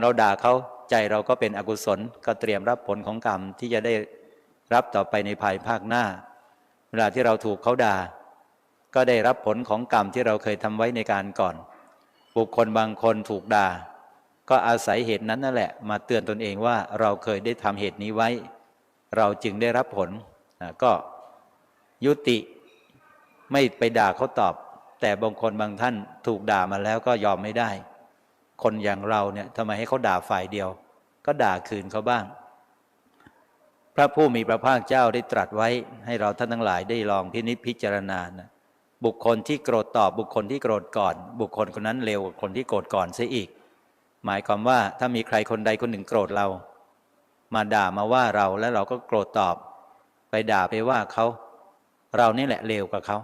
เราด่าเขาใจเราก็เป็นอกุศลก็เตรียมรับผลของกรรมที่จะได้รับต่อไปในภายภาคหน้า เวลาที่เราถูกเขาด่า ก็ได้รับผลของกรรมที่เราเคยทำไว้ในการก่อน บุคคลบางคนถูกด่า ก็อาศัยเหตุนั้นนั่นแหละ มาเตือนตนเองว่าเราเคยได้ทำเหตุนี้ไว้ เราจึงได้รับผลก็ยุติไม่ไปด่าเขาตอบ แต่บางคนบางท่านถูกด่ามาแล้วก็ยอมไม่ได้ คนอย่างเราเนี่ยทำไมให้เขาด่าฝ่ายเดียว ก็ด่าคืนเขาบ้าง พระผู้มีพระภาคเจ้าได้ตรัสไว้ให้เราท่านทั้งหลายได้ลองพินิจพิจารณานะบุคคลที่โกรธตอบบุคคลที่โกรธก่อน บุคคลคนนั้นเร็วกว่าคนที่โกรธก่อนเสียอีก หมายความว่าถ้ามีใครคนใดคนหนึ่งโกรธเรา มาด่ามาว่าเราแล้วเราก็โกรธตอบ ไปด่าไปว่าเขา เรานี่แหละเร็วกว่าเขา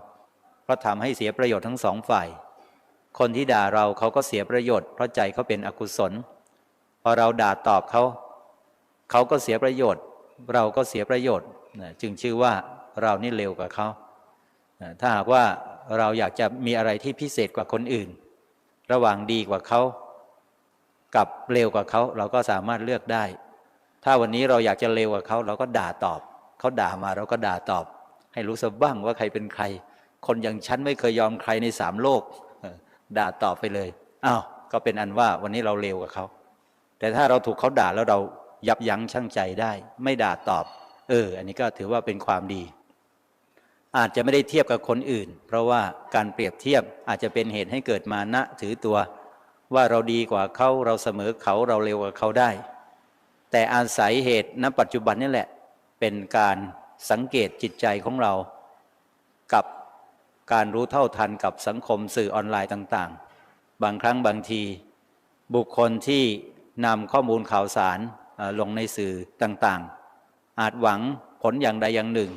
เพราะทำให้เสียประโยชน์ทั้งสองฝ่าย คนที่ด่าเราเขาก็เสียประโยชน์เพราะใจเขาเป็นอกุศล พอเราด่าตอบเขา เขาก็เสียประโยชน์ เราก็เสียประโยชน์จึงชื่อว่าเรานี่เร็วกว่าเขาถ้าหากว่าเราอยากจะมีอะไรที่พิเศษกว่าคนอื่น ระหว่างดีกว่าเขากับเร็วกว่าเขาเราก็สามารถเลือกได้ ถ้าวันนี้เราอยากจะเร็วกว่าเขาเราก็ด่าตอบ เขาด่ามาเราก็ด่าตอบ ให้รู้สักบ้างว่าใครเป็นใคร คนอย่างฉันไม่เคยยอมใครในสามโลก ด่าตอบไปเลยอ้าวก็เป็นอันว่าวันนี้เราเร็วกว่าเขาแต่ถ้าเราถูกเขาด่าแล้วเรายับยั้งชั่งใจได้ ไม่ด่าตอบ เออ อันนี้ก็ถือว่าเป็นความดี อาจจะไม่ได้เทียบกับคนอื่น เพราะว่าการเปรียบเทียบอาจจะเป็นเหตุให้เกิดมานะถือตัว ว่าเราดีกว่าเขาเราเสมอเขาเราเร็วกว่าเขาได้ แต่อาศัยเหตุณปัจจุบันนี่แหละ เป็นการสังเกตจิตใจของเรา กับ การรู้เท่าทันกับสังคมสื่อออนไลน์ต่างๆ บางครั้งบางที บุคคลที่นำข้อมูลข่าวสารลงในสื่อต่างๆ อาจหวังผลอย่างใดอย่างหนึ่ง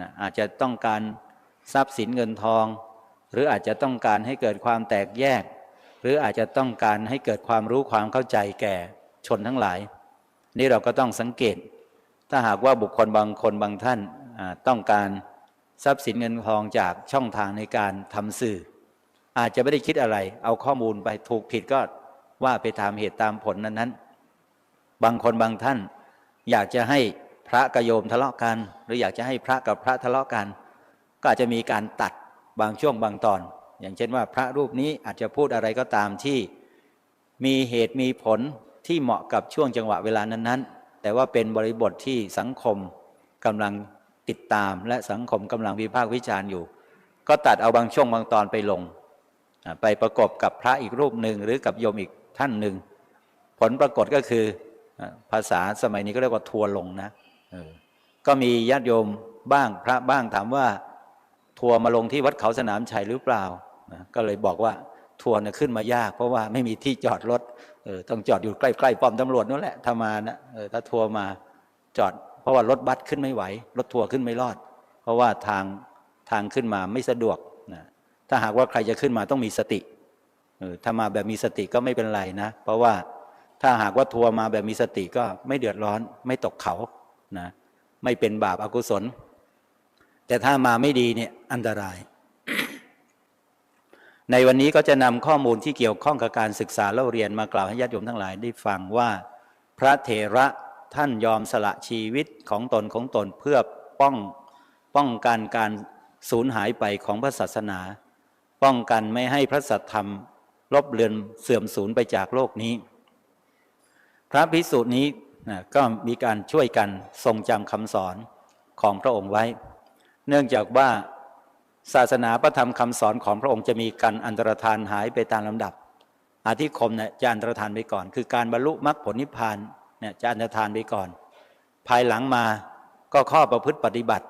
นะอาจจะต้องการทรัพย์สินเงินทอง หรืออาจจะต้องการให้เกิดความแตกแยก หรืออาจจะต้องการให้เกิดความรู้ความเข้าใจแก่ชนทั้งหลาย นี่เราก็ต้องสังเกต ถ้าหากว่าบุคคลบางคนบางท่านต้องการ ทรัพย์สินเงินทองจากช่องทางในการทำสื่อ อาจจะไม่ได้คิดอะไร เอาข้อมูลไปถูกผิดก็ว่าไปตามเหตุตามผลนั้นๆ บางคนบางท่าน อยากจะให้พระกับโยมทะเลาะกัน หรืออยากจะให้พระกับพระทะเลาะกัน ก็อาจจะมีการตัดบางช่วงบางตอน อย่างเช่นว่าพระรูปนี้อาจจะพูดอะไรก็ตามที่มีเหตุมีผลที่เหมาะกับช่วงจังหวะเวลานั้นๆ แต่ว่าเป็นบริบทที่สังคมกำลัง ติดตามและสังคมกำลังวิพากษ์วิจารณ์อยู่ ก็ตัดเอาบางช่วงบางตอนไปลง ไปประกบกับพระอีกรูปหนึ่งหรือกับโยมอีกท่านหนึ่ง ผลปรากฏก็คือภาษาสมัยนี้ก็เรียกว่าทัวลงนะออก็มีญาติโยมบ้างพระบ้างถามว่าทัวมาลงที่วัดเขาสนามชัยหรือเปล่านะก็เลยบอกว่าทัวร์เนี่ยขึ้นมายาก เพราะว่าไม่มีที่จอดรถออต้องจอดอยู่ใกล้ๆป้อมตำรวจนั่นแหละถ้ามานะออถ้าทัวร์มาจอด ราะว่ารถบัสขึ้นไม่ไหว รถทัวร์ขึ้นไม่รอด เพราะว่าทางทางขึ้นมาไม่สะดวกนะถ้าหากว่าใครจะขึ้นมาต้องมีสติถ้ามาแบบมีสติก็ไม่เป็นไรนะ เพราะว่าถ้าหากว่าทัวร์มาแบบมีสติก็ไม่เดือดร้อน ไม่ตกเขานะไม่เป็นบาปอากุศล แต่ถ้ามาไม่ดีเนี่ยอันตราย ในวันนี้ก็จะนำข้อมูลที่เกี่ยวข้องกับการศึกษาเล่าเรียนมากล่าวให้ญาติโยมทั้งหลายได้ฟังว่า พระเถระ ท่านยอมสละชีวิตของตนของตนเพื่อป้องป้องกันการสูญหายไปของพระศาสนา ป้องกันไม่ให้พระสัทธรรมลบเลือนเสื่อมสูญไปจากโลกนี้ พระภิกษุนี้นะก็มีการช่วยกันทรงจำคำสอนของพระองค์ไว้ เนื่องจากว่าศาสนาพระธรรมคำสอนของพระองค์จะมีการอันตรธานหายไปตามลำดับ อาธิคมเนี่ยจะอันตรธานไปก่อน คือการบรรลุมรรคผลนิพพาน เนี่ยจะอันตรธานไปก่อน ภายหลังมาก็ข้อประพฤติปฏิบัติ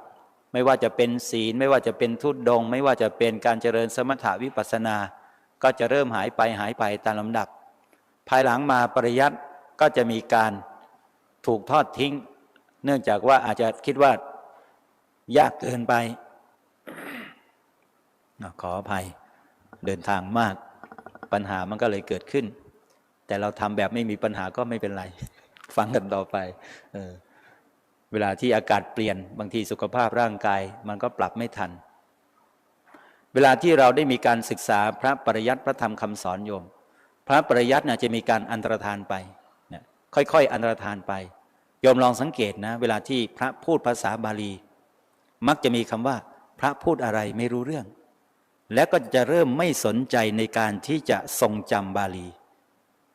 ไม่ว่าจะเป็นศีล ไม่ว่าจะเป็นทุตดง ไม่ว่าจะเป็นการเจริญสมถาวิปัสนา ก็จะเริ่มหายไปหายไปตามลำดับ ภายหลังมาปริยัติก็จะมีการถูกทอดทิ้ง เนื่องจากว่าอาจจะคิดว่ายากเกินไป ขออภัยเดินทางมากปัญหามันก็เลยเกิดขึ้น แต่เราทำแบบไม่มีปัญหาก็ไม่เป็นไร ฟังกันต่อไปเออเวลาที่อากาศเปลี่ยนบางทีสุขภาพร่างกาย มันก็ปรับไม่ทัน เวลาที่เราได้มีการศึกษาพระปริยัติพระธรรมคำสอนโยม พระปริยัติเนี่ยจะมีการอันตรธานไปค่อยๆ อันตรธานไปโยมลองสังเกตนะ เวลาที่พระพูดภาษาบาลี มักจะมีคำว่า พระพูดอะไรไม่รู้เรื่อง และก็จะเริ่มไม่สนใจในการที่จะทรงจำบาลี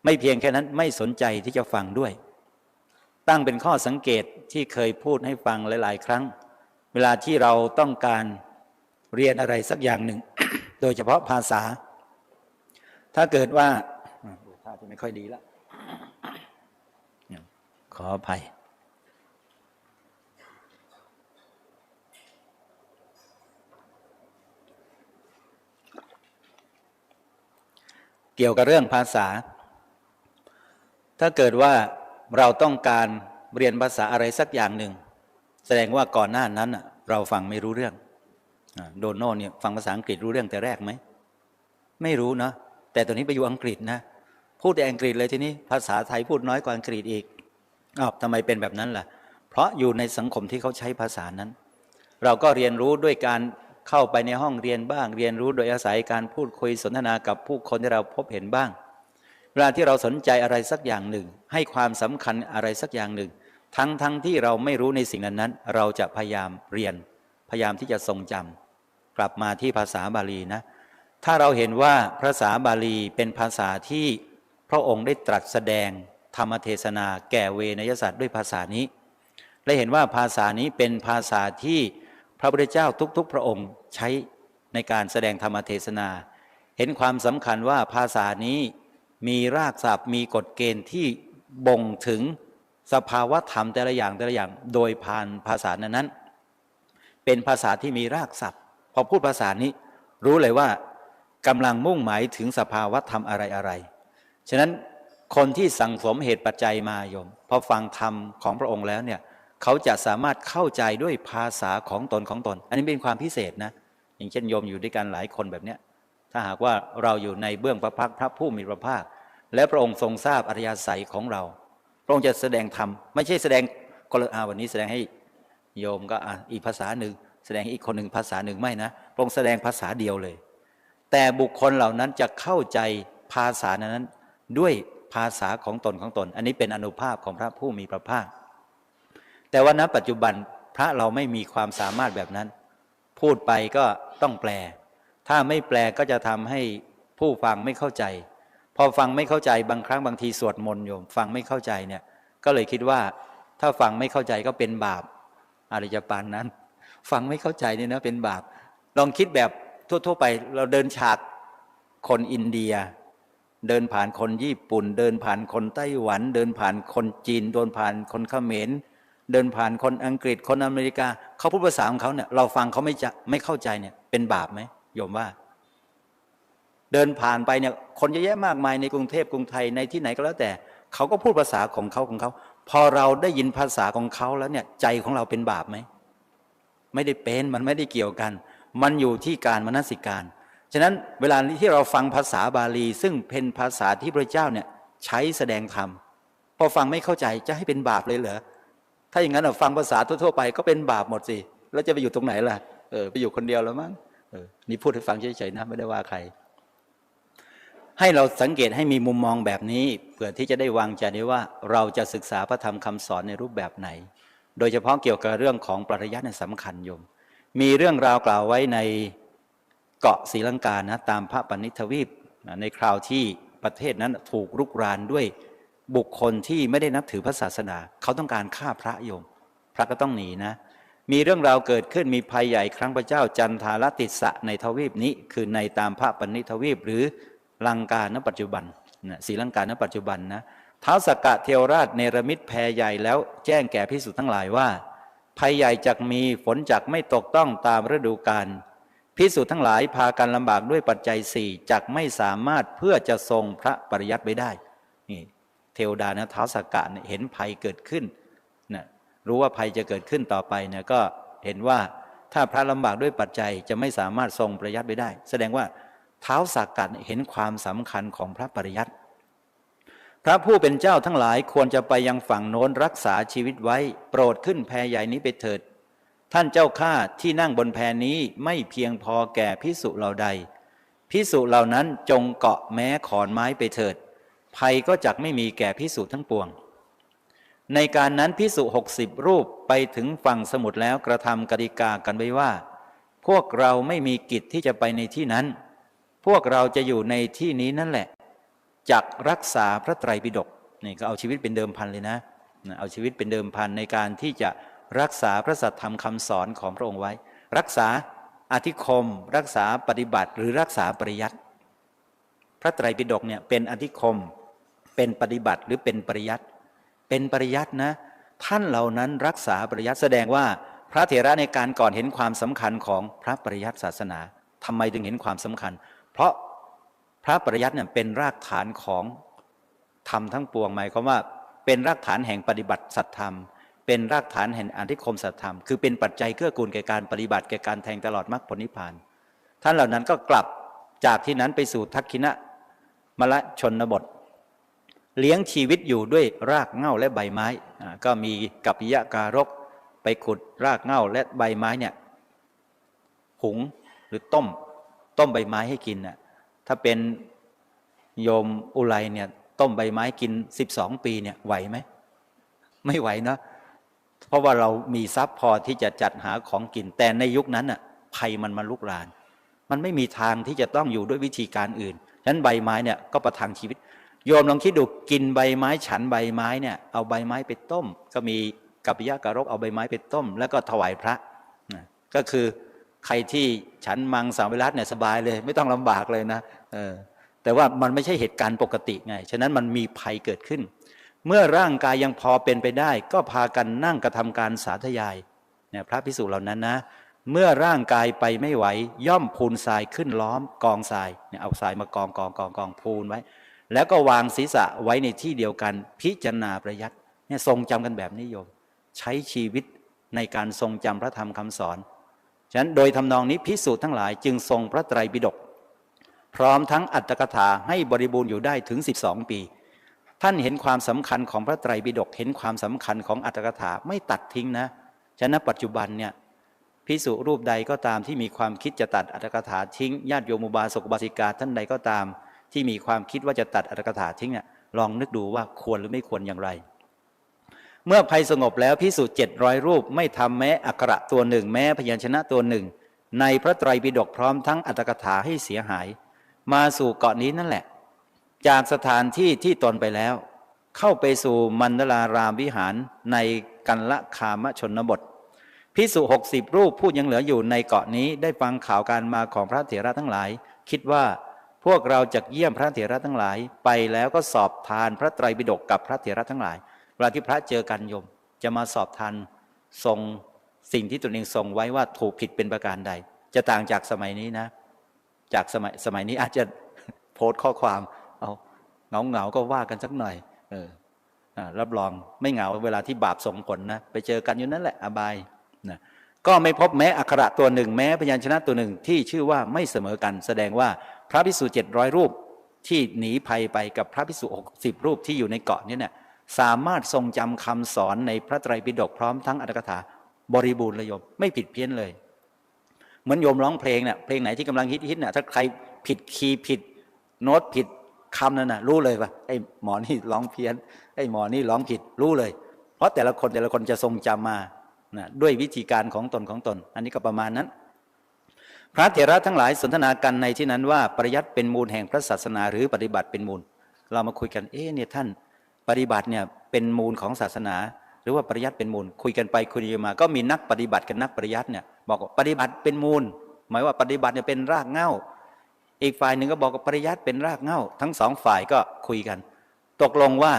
ไม่เพียงแค่นั้นไม่สนใจที่จะฟังด้วย ตั้งเป็นข้อสังเกตที่เคยพูดให้ฟังหลาย ๆ ครั้ง เวลาที่เราต้องการเรียนอะไรสักอย่างหนึ่ง โดยเฉพาะภาษา ถ้าเกิดว่าท่าที่ไม่ค่อยดีแล้วขออภัยเกี่ยวกับเรื่องภาษา ถ้าเกิดว่า เราต้องการเรียนภาษาอะไรสักอย่างหนึ่ง แสดงว่าก่อนหน้านั้นเราฟังไม่รู้เรื่องโดโน่เนี่ยฟังภาษาอังกฤษรู้เรื่องแต่แรกไหม ไม่รู้เนาะแต่ตอนนี้ไปอยู่อังกฤษนะ พูดแต่อังกฤษเลยทีนี้ภาษาไทยพูดน้อยกว่าอังกฤษอีกอ้าวทำไมเป็นแบบนั้นล่ะ เพราะอยู่ในสังคมที่เขาใช้ภาษานั้น เราก็เรียนรู้ด้วยการเข้าไปในห้องเรียนบ้าง เรียนรู้โดยอาศัยการพูดคุยสนทนากับผู้คนที่เราพบเห็นบ้าง เวลาที่เราสนใจอะไรสักอย่างหนึ่ง ให้ความสำคัญอะไรสักอย่างหนึ่ง ทั้งทั้งที่เราไม่รู้ในสิ่งนั้นนั้น เราจะพยายามเรียน พยายามที่จะทรงจำกลับมาที่ภาษาบาลีนะ ถ้าเราเห็นว่าภาษาบาลีเป็นภาษาที่พระองค์ได้ตรัสแสดงธรรมเทศนาแก่เวนยศาสตร์ด้วยภาษานี้ และเห็นว่าภาษานี้เป็นภาษาที่พระพุทธเจ้าทุก ๆ พระองค์ใช้ในการแสดงธรรมเทศนา เห็นความสำคัญว่าภาษานี้ มีรากศัพท์มีกฎเกณฑ์ที่บ่งถึงสภาวะธรรมแต่ละอย่างแต่ละอย่างโดยผ่านภาษานั้นๆเป็นภาษาที่มีรากศัพท์ พอพูดภาษานี้ รู้เลยว่ากำลังมุ่งหมายถึงสภาวะธรรมอะไรอะไรๆฉะนั้นคนที่สั่งสมเหตุปัจจัยมาโยมพอฟังธรรมของพระองค์แล้วเนี่ยเขาจะสามารถเข้าใจด้วยภาษาของตนของตน อันนี้เป็นความพิเศษนะอย่างเช่นโยมอยู่ด้วยกันหลายคนแบบเนี้ย ถ้าหากว่าเราอยู่ในเบื้องพระพักพระผู้มีพระภาค และพระองค์ทรงทราบอริยสัยของเรา พระองค์จะแสดงธรรมไม่ใช่แสดงคนลอาวันนี้แสดงให้โยมก็อีกภาษาหนึ่ง แสดงให้อีกคนหนึ่งภาษาหนึ่งไม่นะพระองค์แสดงภาษาเดียวเลย แต่บุคคลเหล่านั้นจะเข้าใจภาษานั้นด้วยภาษาของตนของตน อันนี้เป็นอนุภาพของพระผู้มีพระภาค แต่ว่าณปัจจุบันพระเราไม่มีความสามารถแบบนั้น พูดไปก็ต้องแปล ถ้าไม่แปลก็จะทำให้ผู้ฟังไม่เข้าใจ พอฟังไม่เข้าใจบางครั้งบางทีสวดมนต์โยมฟังไม่เข้าใจเนี่ยก็เลยคิดว่าถ้าฟังไม่เข้าใจก็เป็นบาปอะไรจะปานนั้น ฟังไม่เข้าใจเนี่ยนะเป็นบาป ลองคิดแบบทั่ว ๆ ไปเราเดินฉากคนอินเดีย เดินผ่านคนญี่ปุ่น เดินผ่านคนไต้หวัน เดินผ่านคนจีน เดินผ่านคนเขมรเดินผ่านคนอังกฤษคนอเมริกาเขาพูดภาษาของเขาเนี่ยเราฟังเขาไม่จะไม่เข้าใจเนี่ยเป็นบาปไหม โยมว่า เดินผ่านไปเนี่ย คนเยอะแยะมากมายในกรุงเทพกรุงไทยในที่ไหนก็แล้วแต่เขาก็พูดภาษาของเขาของเขา พอเราได้ยินภาษาของเขาแล้วเนี่ย ใจของเราเป็นบาปไหมไม่ได้เป็นมันไม่ได้เกี่ยวกัน มันอยู่ที่การมนสิการฉะนั้นเวลาที่เราฟังภาษาบาลี ซึ่งเป็นภาษาที่พระเจ้าเนี่ยใช้แสดงธรรมพอฟังไม่เข้าใจจะให้เป็นบาปเลยเหรอถ้าอย่างนั้นฟังภาษาทั่วๆไปก็เป็นบาปหมดสิ แล้วจะไปอยู่ตรงไหนล่ะเออไปอยู่คนเดียวแล้วมั้ง เออนี่พูดให้ฟังเฉยๆนะไม่ได้ว่าใคร ให้เราสังเกตให้มีมุมมองแบบนี้เพื่อที่จะได้วางใจได้ว่าเราจะศึกษาพระธรรมคำสอนในรูปแบบไหน โดยเฉพาะเกี่ยวกับเรื่องของปริยัติเนี่ยสำคัญโยม มีเรื่องราวกล่าวไว้ในเกาะศรีลังกานะตามพระปณิธวีปในคราวที่ประเทศนั้นถูกรุกรานด้วยบุคคลที่ไม่ได้นับถือพระศาสนา เขาต้องการฆ่าพระโยม พระก็ต้องหนีนะ มีเรื่องราวเกิดขึ้นมีภัยใหญ่ครั้งพระเจ้าจันทารติสะในทวีปนี้ คือในตามพระปณิทวีปหรือลังกาณปัจจุบันนะศรีลังกาณปัจจุบันนะท้าวสกกะเทวราชเนรมิตแพรใหญ่แล้วแจ้งแก่พิสุทั้งหลายว่า ภัยใหญ่จักมีฝนจักไม่ตกต้องตามฤดูกาลพิสุทั้งหลายพากันลำบากด้วยปัจจัยสี่จักไม่สามารถเพื่อจะทรงพระปริยัติไว้ได้นี่เทวดานะท้าวสกกะเห็นภัยเกิดขึ้น รู้ว่าภัยจะเกิดขึ้นต่อไปเนี่ยก็เห็นว่าถ้าพระลำบากด้วยปัจจัยจะไม่สามารถทรงปริยัติไว้ได้ แสดงว่าเท้าสักกัดเห็นความสำคัญของพระปริยัติ พระผู้เป็นเจ้าทั้งหลายควรจะไปยังฝั่งโน้นรักษาชีวิตไว้ โปรดขึ้นแพใหญ่นี้ไปเถิด ท่านเจ้าข้าที่นั่งบนแพนี้ไม่เพียงพอแก่พิสุเหล่าใดพิสุเหล่านั้นจงเกาะแม้ขอนไม้ไปเถิด ภัยก็จักไม่มีแก่พิสุทั้งปวง ในการนั้นพิสุหกสิบรูปไปถึงฝั่งสมุทรแล้วกระทำกติกากันไว้ว่า พวกเราไม่มีกิจที่จะไปในที่นั้น พวกเราจะอยู่ในที่นี้นั่นแหละจักรักษาพระไตรปิฎกนี่ก็เอาชีวิตเป็นเดิมพันเลยนะนะเอาชีวิตเป็นเดิมพันในการที่จะรักษาพระสัทธรรมคำสอนของพระองค์ไว้ รักษาอธิคม รักษาปฏิบัติหรือรักษาปริยัติพระไตรปิฎกเนี่ยเป็นอธิคมเป็นปฏิบัติหรือเป็นปริยัติ เป็นปริยัตินะ ท่านเหล่านั้นรักษาปริยัติแสดงว่าพระเถระในการก่อนเห็นความสำคัญของพระปริยัติศาสนาทำไมถึงเห็นความสำคัญ เพราะพระปริยัติเนี่ยเป็นรากฐานของธรรมทั้งปวงหมายความว่า เป็นรากฐานแห่งปฏิบัติสัตธรรม เป็นรากฐานแห่งอธิคมสัตธรรม คือเป็นปัจจัยเกื้อกูลแก่การปฏิบัติแก่การแทงตลอดมรรคผลนิพพาน ท่านเหล่านั้นก็กลับจากที่นั้นไปสู่ทักขินะมละชนบท เลี้ยงชีวิตอยู่ด้วยรากเง้าและใบไม้ก็มีกัปปิยะการก ไปขุดรากเง้าและใบไม้เนี่ยหุงหรือต้ม ต้มใบไม้ให้กินน่ะถ้าเป็นโยมอุไรเนี่ยต้มใบไม้กิน 12 ปีเนี่ยไหวไหมไม่ไหวเนาะเพราะว่าเรามีทรัพย์พอที่จะจัดหาของกิน แต่ในยุคนั้นน่ะภัยมันมาลุกราน มันไม่มีทางที่จะต้องอยู่ด้วยวิธีการอื่นฉะนั้นใบไม้เนี่ยก็ประทังชีวิต โยมลองคิดดูกินใบไม้ฉันใบไม้เนี่ยเอาใบไม้ไปต้ม ก็มีกัปปิยะการกเอาใบไม้ไปต้ม แล้วก็ถวายพระนะก็คือใครที่ฉันมังสวิรัตเนี่ยสบายเลย ไม่ต้องลำบากเลยนะเออแต่ว่ามันไม่ใช่เหตุการณ์ปกติไง ฉะนั้นมันมีภัยเกิดขึ้น เมื่อร่างกายยังพอเป็นไปได้ ก็พากันนั่งกระทำการสาธยายเนี่ยพระพิสุเหล่านั้นนะเมื่อร่างกายไปไม่ไหว ย่อมพูนทรายขึ้นล้อมกองทรายเนี่ยเอาทรายมากองกองกองกองพูนไว้ แล้วก็วางศีรษะไว้ในที่เดียวกัน พิจารณาประยัดเนี่ยทรงจำกันแบบนิยม ใช้ชีวิตในการทรงจำพระธรรมคำสอน ฉะนั้นโดยทำนองนี้พิสูจน์ทั้งหลายจึงทรงพระไตรปิฎกพร้อมทั้งอัตถกถาให้บริบูรณ์อยู่ได้ถึง 12 ปี ท่านเห็นความสำคัญของพระไตรปิฎกเห็นความสำคัญของอัตถกถาไม่ตัดทิ้งนะ ฉะนั้นปัจจุบันเนี่ยพิสุรูปใดก็ตามที่มีความคิดจะตัดอัตถกถาทิ้งญาติโยมอุบาสกบาสิกาท่านใดก็ตาม ที่มีความคิดว่าจะตัดอัตถกถาทิ้งเนี่ยลองนึกดูว่าควรหรือไม่ควรอย่างไร เมื่อภัยสงบแล้วพิสูจน์เจ็ดร้อยรูปไม่ทำแม้อักขระตัวหนึ่ง แม้พยัญชนะตัวหนึ่ง ในพระไตรปิฎกพร้อมทั้งอัตถกถาให้เสียหาย มาสู่เกาะนี้นั่นแหละ จากสถานที่ที่ตนไปแล้ว เข้าไปสู่มันดลารามวิหารในกันละคามชนบทพิสุหกสิบรูปผู้ยังเหลืออยู่ในเกาะนี้ได้ฟังข่าวการมาของพระเถระทั้งหลาย คิดว่า พวกเราจะเยี่ยมพระเถระทั้งหลาย ไปแล้วก็สอบทานพระไตรปิฎกกับพระเถระทั้งหลายเวลาที่พระเจอกันโยม จะมาสอบทานทรงสิ่งที่ตนเองทรงไว้ว่าถูกผิดเป็นประการใด จะต่างจากสมัยนี้นะ จากสมัยสมัยนี้อาจจะโพสต์ข้อความเอาเหงาเหงาก็ว่ากันสักหน่อย เออรับรองไม่เหงาเวลาที่บาปส่งผลนะไปเจอกันอยู่นั่นแหละอบายนะก็ไม่พบแม้อักขระตัวหนึ่ง แม้พยัญชนะตัวหนึ่งที่ชื่อว่าไม่เสมอกัน แสดงว่า พระพิสุเจ็ดร้อยรูปที่หนีภัยไปกับพระพิสุหกสิบรูปที่อยู่ในเกาะนี้เนี่ยสามารถทรงจำคำสอนในพระไตรปิฎกพร้อมทั้งอัตถกถาบริบูรณ์เลยโยมไม่ผิดเพี้ยนเลย เหมือนโยมร้องเพลงเนี่ยเพลงไหนที่กำลังฮิตฮิตๆเนี่ยถ้าใครผิดคีย์ผิดโน้ตผิดคำนั่นน่ะรู้เลยว่าไอ้หมอนี่ร้องเพี้ยนไอ้หมอนี่ร้องผิดรู้เลย เพราะแต่ละคนแต่ละคนจะทรงจำมานะด้วยวิธีการของตนของตน อันนี้ก็ประมาณนั้น พระเถระทั้งหลายสนทนากันในที่นั้นว่าปริยัติเป็นมูลแห่งพระศาสนาหรือปฏิบัติเป็นมูล เรามาคุยกันเอ๊ะเนี่ยท่านปฏิบัติเนี่ยเป็นมูลของศาสนา หรือว่าปริยัติเป็นมูล คุยกันไปคุยมา ก็มีนักปฏิบัติกับนักปริยัติเนี่ยบอกว่าปฏิบัติเป็นมูล หมายว่าปฏิบัติเนี่ยเป็นรากเหง้า อีกฝ่ายหนึ่งก็บอกว่าปริยัติเป็นรากเหง้า ทั้งสองฝ่ายก็คุยกัน ตกลงว่า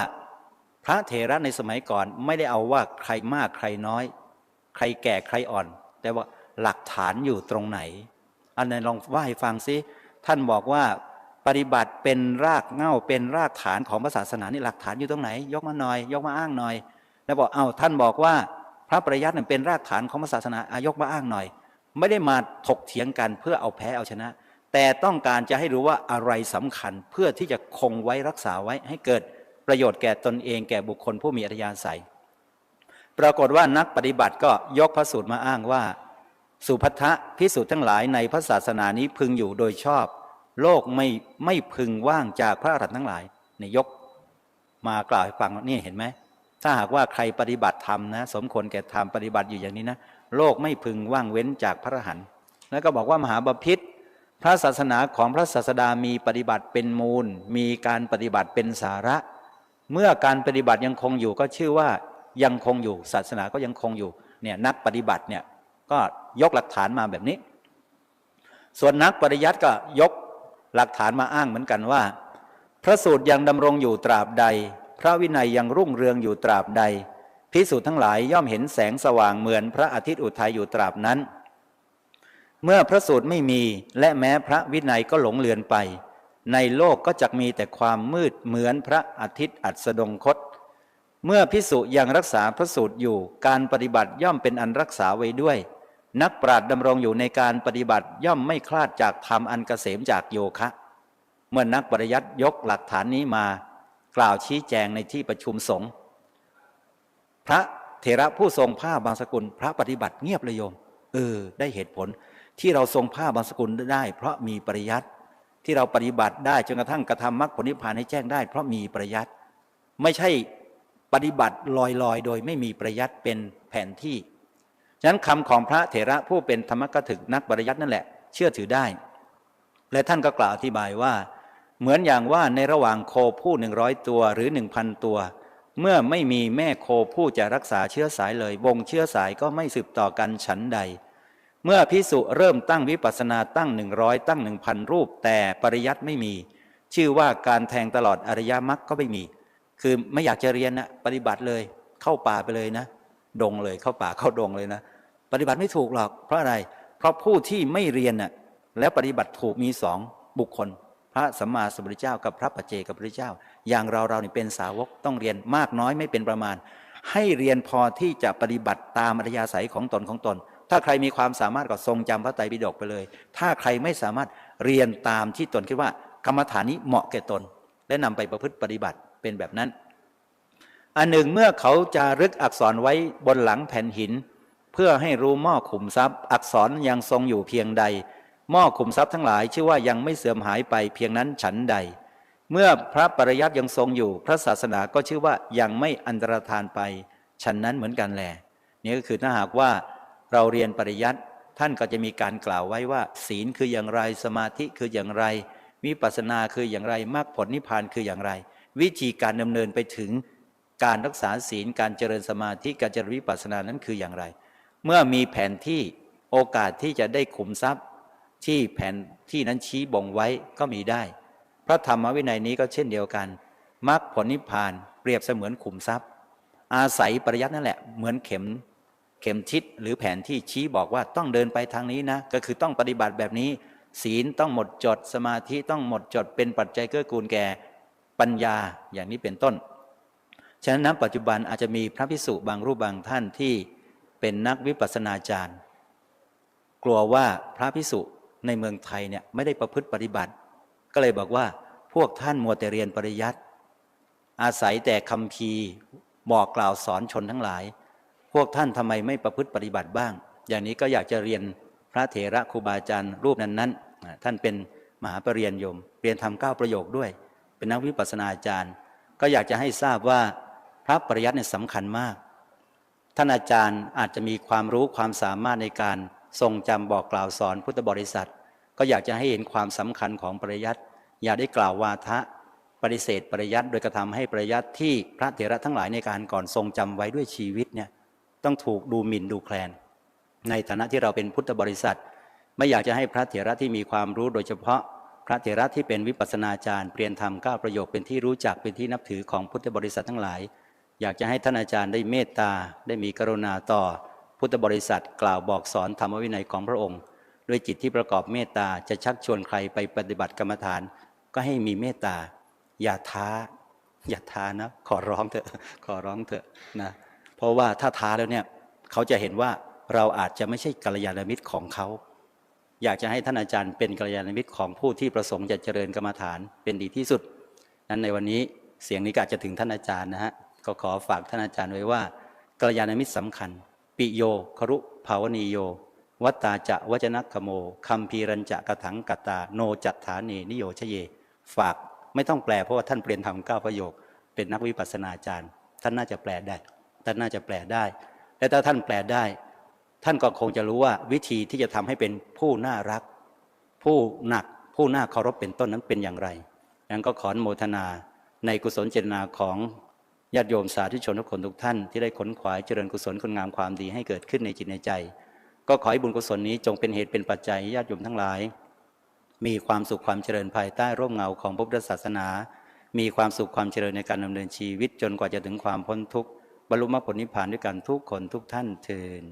พระเถระในสมัยก่อนไม่ได้เอาว่าใครมากใครน้อย ใครแก่ใครอ่อน แต่ว่าหลักฐานอยู่ตรงไหน อันนั้นลองว่าให้ฟังซิท่านบอกว่าปฏิบัติเป็นรากเง้าเป็นรากฐานของศาสนานี่หลักฐานอยู่ตรงไหน ยกมาหน่อย ยกมาอ้างหน่อย แล้วบอกเอาท่านบอกว่า พระปริยัติเป็นรากฐานของศาสนาอายกมาอ้างหน่อย ไม่ได้มาถกเถียงกันเพื่อเอาแพ้เอาชนะ แต่ต้องการจะให้รู้ว่าอะไรสำคัญเพื่อที่จะคงไว้รักษาไว้ให้เกิดประโยชน์แก่ตนเองแก่บุคคลผู้มีอัธยาศัย ปรากฏว่านักปฏิบัติก็ยกพระสูตรมาอ้างว่า สุภัททะพิสูจน์ทั้งหลายในพระศาสนานี้พึงอยู่โดยชอบ โลกไม่ไม่พึงว่างจากพระอรหันต์ทั้งหลายในยก มากล่าวให้ฟังนี่เห็นไหมถ้าหากว่าใครปฏิบัติธรรมนะ สมควรแก่ธรรมปฏิบัติอยู่อย่างนี้นะโลกไม่พึงว่างเว้นจากพระอรหันต์แล้วก็บอกว่ามหาบพิษพระศาสนาของพระศาสดามีปฏิบัติเป็นมูล มีการปฏิบัติเป็นสาระ เมื่อการปฏิบัติยังคงอยู่ก็ชื่อว่ายังคงอยู่ ศาสนาก็ยังคงอยู่เนี่ยนักปฏิบัติเนี่ย ก็ยกหลักฐานมาแบบนี้ ส่วนนักปริยัติก็ยกหลักฐานมาอ้างเหมือนกันว่า พระสูตรยังดำรงอยู่ตราบใด พระวินัยยังรุ่งเรืองอยู่ตราบใดพิสูจน์ทั้งหลายย่อมเห็นแสงสว่างเหมือนพระอาทิตย์อุทัยอยู่ตราบนั้น เมื่อพระสูตรไม่มีและแม้พระวินัยก็หลงเลือนไป ในโลกก็จะมีแต่ความมืดเหมือนพระอาทิตย์อัสดงคต เมื่อพิสุยังรักษาพระสูตรอยู่การปฏิบัติย่อมเป็นอันรักษาไว้ด้วย นักปราชญ์ดำรงอยู่ในการปฏิบัติย่อมไม่คลาดจากธรรมอันเกษมจากโยคะ เมื่อนักปริยัติยกหลักฐานนี้มา กล่าวชี้แจงในที่ประชุมสงฆ์พระเถระผู้ทรงผ้าบางสกุล พระปฏิบัติเงียบเลยโยม เออ ได้เหตุผลที่เราทรงผ้าบางสกุลได้ เพราะมีปริยัติที่เราปฏิบัติได้จนกระทั่งกระทำมรรคผลนิพพานให้แจ้งได้ เพราะมีปริยัติไม่ใช่ปฏิบัติลอยๆ โดยไม่มีปริยัติเป็นแผนที่ ฉะนั้นคำของพระเถระผู้เป็นธรรมกถึกนักปริยัตินั่นแหละ เชื่อถือได้ และท่านก็กล่าวอธิบายว่า เหมือนอย่างว่าในระหว่างโคผู้หนึ่งร้อยตัวหรือหนึ่งพันตัว เมื่อไม่มีแม่โคผู้จะรักษาเชื้อสายเลย วงเชื้อสายก็ไม่สืบต่อกันฉันใด เมื่อพิสุเริ่มตั้งวิปัสสนาตั้งหนึ่งร้อยตั้งหนึ่งพันรูป แต่ปริยัติไม่มี ชื่อว่าการแทงตลอดอริยมรรคก็ไม่มี คือไม่อยากจะเรียนนะปฏิบัติเลย เข้าป่าไปเลยนะ ดงเลยเข้าป่าเข้าดงเลยนะ ปฏิบัติไม่ถูกหรอก เพราะอะไร เพราะผู้ที่ไม่เรียนน่ะแล้วปฏิบัติถูกมีสองบุคคล พระสัมมาสัมพุทธเจ้า กับพระปัจเจกับพระพุทธเจ้า อย่างเราเราเนี่เป็นสาวกต้องเรียนมากน้อยไม่เป็นประมาณ ให้เรียนพอที่จะปฏิบัติตามอัธยาศัยของตนของตน ถ้าใครมีความสามารถก็ทรงจำพระไตรปิฎกไปเลย ถ้าใครไม่สามารถเรียนตามที่ตนคิดว่ากรรมฐานนี้เหมาะแก่ตน และนำไปประพฤติปฏิบัติเป็นแบบนั้น อันหนึ่งเมื่อเขาจะรึกอักษรไว้บนหลังแผ่นหิน เพื่อให้รู้หม้อขุมทรัพย์ อักษรยังทรงอยู่เพียงใดหม้อขุมทรัพย์ทั้งหลายชื่อว่ายังไม่เสื่อมหายไปเพียงนั้นฉันใด เมื่อพระปริยัติยังทรงอยู่ พระศาสนาก็ชื่อว่ายังไม่อันตรธานไป ฉันนั้นเหมือนกันแหละนี่ก็คือถ้าหากว่าเราเรียนปริยัติท่านก็จะมีการกล่าวไว้ว่า ศีลคืออย่างไรสมาธิคืออย่างไรวิปัสสนาคืออย่างไรมรรคผลนิพพานคืออย่างไร วิธีการดำเนินไปถึง การรักษาศีลการเจริญสมาธิการเจริญวิปัสสนานั้นคืออย่างไร เมื่อมีแผนที่โอกาสที่จะได้ขุมทรัพย์ ที่แผนที่นั้นชี้บ่งไว้ก็มีได้ พระธรรมวินัยนี้ก็เช่นเดียวกันมรรคผลนิพพานเปรียบเสมือนขุมทรัพย์ อาศัยปริยัตินั่นแหละเหมือนเข็มเข็มทิศหรือแผนที่ชี้บอกว่าต้องเดินไปทางนี้นะ ก็คือต้องปฏิบัติแบบนี้ ศีลต้องหมดจดสมาธิต้องหมดจดเป็นปัจจัยเกื้อกูลแก่ปัญญาอย่างนี้เป็นต้น ฉะนั้นณปัจจุบันอาจจะมีพระพิสุบางรูปบางท่านที่เป็นนักวิปัสสนาจารย์ กลัวว่าพระพิสุในเมืองไทยเนี่ยไม่ได้ประพฤติปฏิบัติ ก็เลยบอกว่าพวกท่านมัวแต่เรียนปริยัติอาศัยแต่คำพีบอกกล่าวสอนชนทั้งหลาย พวกท่านทำไมไม่ประพฤติปฏิบัติบ้าง อย่างนี้ก็อยากจะเรียนพระเถระครูบาอาจารย์รูปนั้นๆ ท่านเป็นมหาปรริญญาโยม เรียนทำเก้าประโยคด้วย เป็นนักวิปัสสนาจารย์ ก็อยากจะให้ทราบว่า พระปริยัติเนี่ยสำคัญมาก ท่านอาจารย์อาจจะมีความรู้ความสามารถในการทรงจำบอกกล่าวสอนพุทธบริษัท ก็อยากจะให้เห็นความสำคัญของปริยัติอย่าได้กล่าววาทะปฏิเสธปริยัติโดยกระทำให้ปริยัติที่พระเถระทั้งหลายในการก่อนทรงจำไว้ด้วยชีวิตเนี่ยต้องถูกดูหมิ่นดูแคลน ในฐานะที่เราเป็นพุทธบริษัท ไม่อยากจะให้พระเถระที่มีความรู้โดยเฉพาะ พระเถระที่เป็นวิปัสสนาจารย์เปลี่ยนธรรมก้าประโยคเป็นที่รู้จักเป็นที่นับถือของพุทธบริษัททั้งหลาย อยากจะให้ท่านอาจารย์ได้เมตตาได้มีกรุณาต่อ พุทธบริษัทกล่าวบอกสอนธรรมวินัยของพระองค์ ด้วยจิตที่ประกอบเมตตาจะชักชวนใครไปปฏิบัติกรรมฐาน ก็ให้มีเมตตา อย่าท้า อย่าท้านะ ขอร้องเถอะขอร้องเถอะนะเพราะว่าถ้าท้าแล้วเนี่ยเขาจะเห็นว่าเราอาจจะไม่ใช่กัลยาณมิตรของเขาอยากจะให้ท่านอาจารย์เป็นกัลยาณมิตรของผู้ที่ประสงค์จะเจริญกรรมฐานเป็นดีที่สุด นั้นในวันนี้เสียงนี้ก็อาจะถึงท่านอาจารย์นะฮะ ก็ขอฝากท่านอาจารย์ไว้ว่ากัลยาณมิตรสำคัญ ปิโยครุภาวนีโย วัตตาจะวจนะคโมคัมพีรัญจะกะถังกตา โนจัตฐานีนิโยชเย ฝากไม่ต้องแปลเพราะว่าท่านเปลี่ยนธรรมเก้าประโยค เป็นนักวิปัสสนาจารย์ ท่านน่าจะแปลได้ ท่านน่าจะแปลได้ และถ้าท่านแปลได้ ท่านก็คงจะรู้ว่าวิธีที่จะทำให้เป็นผู้น่ารัก ผู้หนักผู้น่าเคารพเป็นต้นนั้นเป็นอย่างไรนั้นก็ขออนุโมทนาในกุศลเจตนาของ ญาติโยมสาธุชนทุกคนทุกท่านที่ได้ขนขวายเจริญกุศลคุณงามความดีให้เกิดขึ้นในจิตในใจ ก็ขอให้บุญกุศลนี้จงเป็นเหตุเป็นปัจจัยให้ญาติโยมทั้งหลาย มีความสุขความเจริญภายใต้ร่มเงาของพระพุทธศาสนา มีความสุขความเจริญในการดำเนินชีวิตจนกว่าจะถึงความพ้นทุกข์บรรลุมรรคผลนิพพานด้วยกันทุกคนทุกท่านเทิน